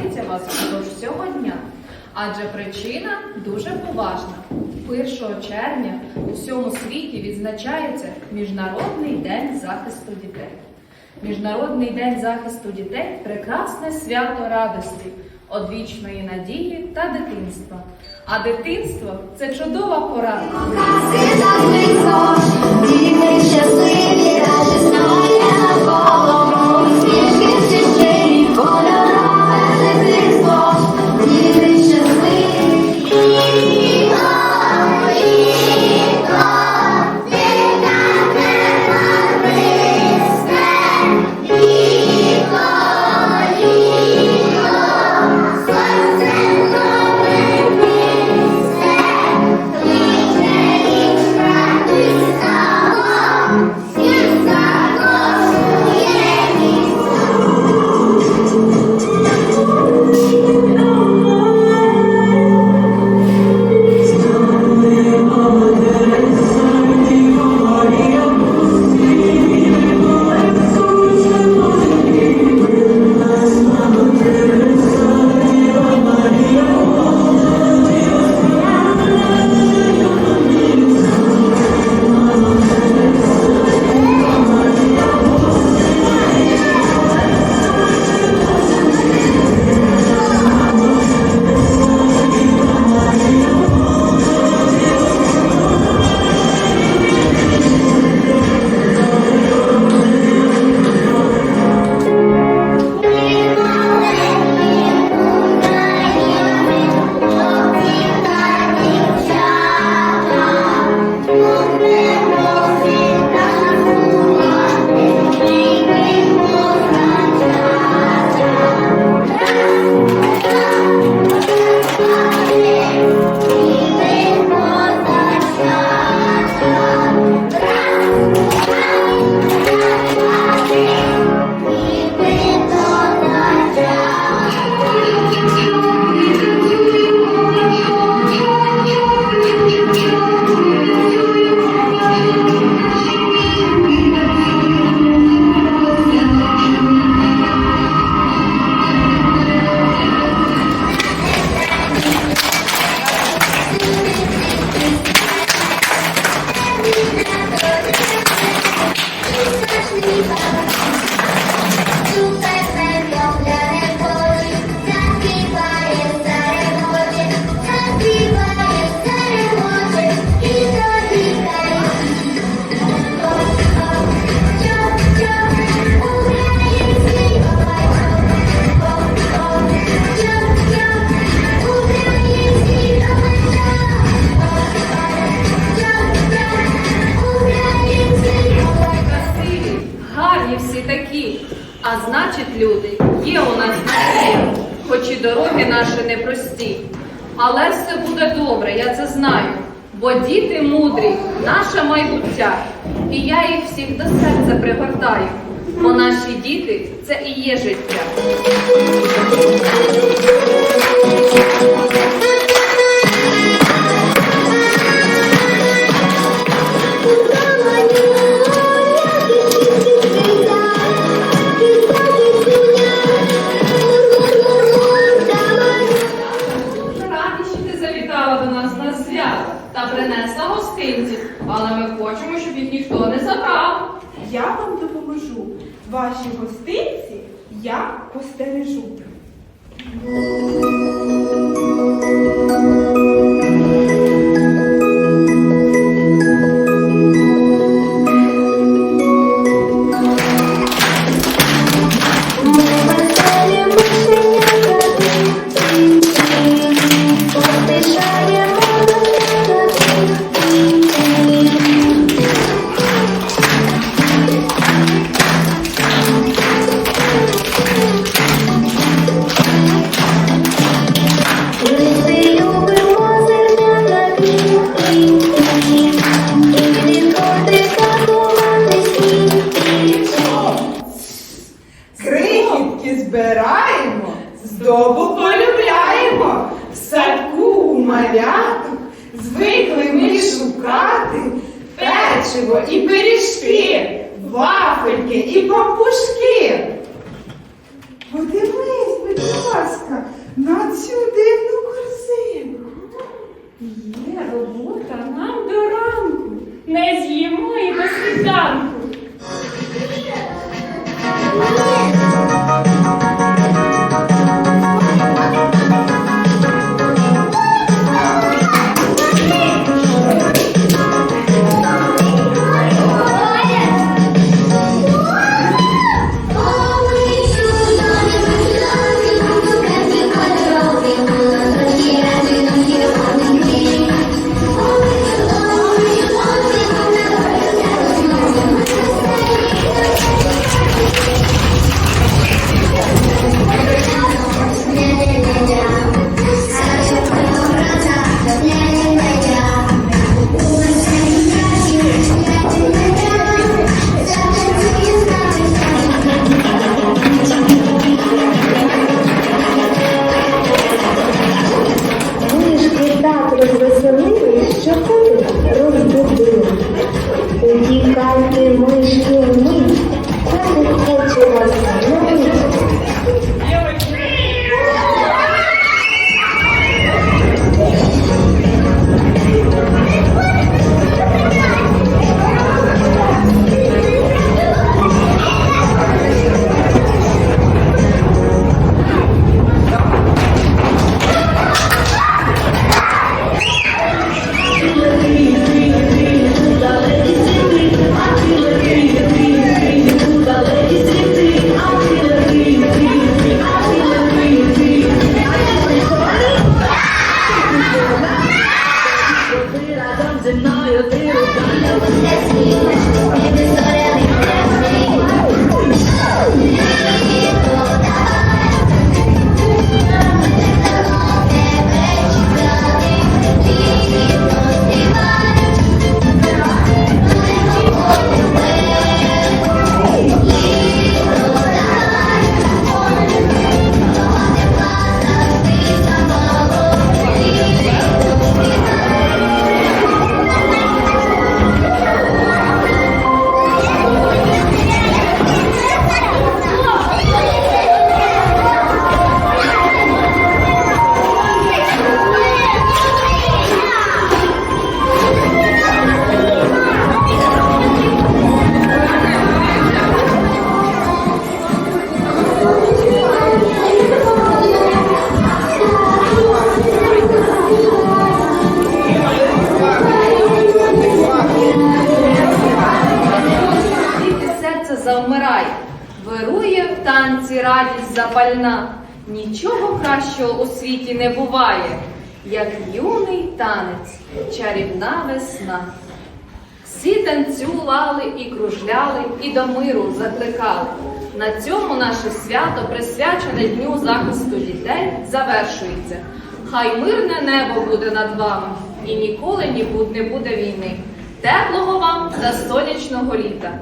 протримається вас впродовж всього дня. Адже причина дуже поважна. 1 червня у всьому світі відзначається Міжнародний день захисту дітей. Міжнародний день захисту дітей прекрасне свято радості, одвічної надії та дитинства. А дитинство це чудова пора. Діти щасливі, А значить, люди, є у нас надія, хоч і дороги наші непрості. Але все буде добре, я це знаю. Бо діти мудрі, наше майбуття. І я їх всіх до серця пригортаю. Бо наші діти це і є життя. Гостинці я постережу. У звикли ми шукати печиво і пиріжки, вафельки і пампушки. Подивись, будь ласка, на цю дивну корзину. Є робота нам до ранку. Не з'їмо і до світанку. Танці радість запальна. Нічого кращого у світі не буває, як юний танець, чарівна весна. Всі танцювали і кружляли, і до миру закликали. На цьому наше свято, присвячене Дню захисту дітей, завершується. Хай мирне небо буде над вами, і ніколи ні не буде війни. Теплого вам та сонячного літа.